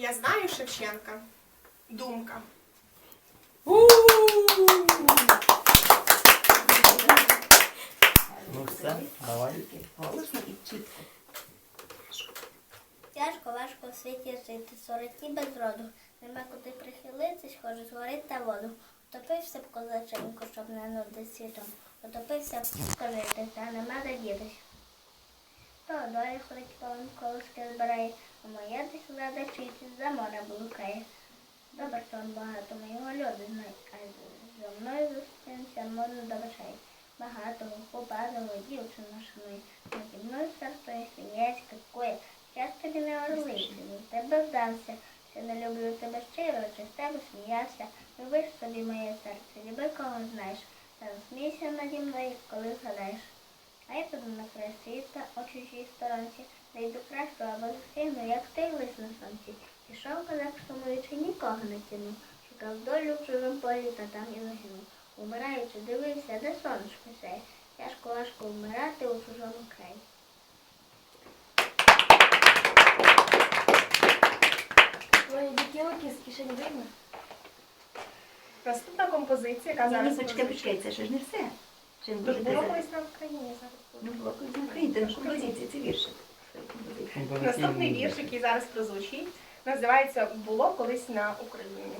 Я знаю Шевченка. Думка. Ну все, давай. Голосно і чітко. Тяжко, важко в світі жити, сороті без роду. Нема куди прихилитись, хоче згорить та воду. Утопився б козаченько, щоб не нудити світом. Утопився б скажити, та нема де дітись. То доля ходить повен колоски збирає, а моя десь задачить за море блукає. Добре сон багато моєго люди знають, а зо мною зустрінься модно добачай. Багатого, попадого, дівчину шануй. Наді мною серце сміється, какує. З тобі не орлицю, в тебе вдався, що не люблю тебе щиро, чи з тебе сміявся. Люби ж собі моє серце, люби кого знаєш, та смійся наді мною, коли згадаєш. А я піду на край світа, о чужій сторонці, де йду кращу або зустріну, як ти лиш на сонці. Пішов козак сумуючи, нікого не тянув. Шукав долю в чужому полі, та там і загинув. Умираючи, дивився, де сонечко сяє. Тяжко важко вмирати у чужому краї. Твої дітілки з кишені вийме? Наступна композиція, яка Ні, ні, зараз почекай, почекай, це ж не все. Чим Тож буде було казати? колись на Україні зараз. Ну, на Україні, це ж композиція, це віршик. Наступний вірш, який зараз прозвучить, називається Було колись на Україні.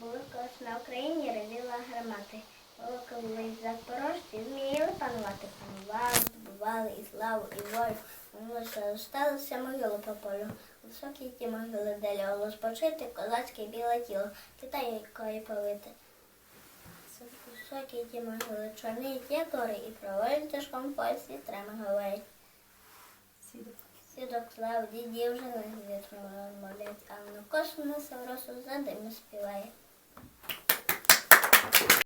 Були колись на Україні ревіла громати. Було колись запорожці, зміїли панувати. Панували, добували і славу, і волю. Вони лише осталися могили по полю. Високі ті могили, де спочити, козацьке біле тіло, Китай якої повити. Високі ті могили, чорний ті гори, і проволі тяжком поясі треба говорить. Сідок слав діді вже не вітром молять, а на космос росу за дим співає.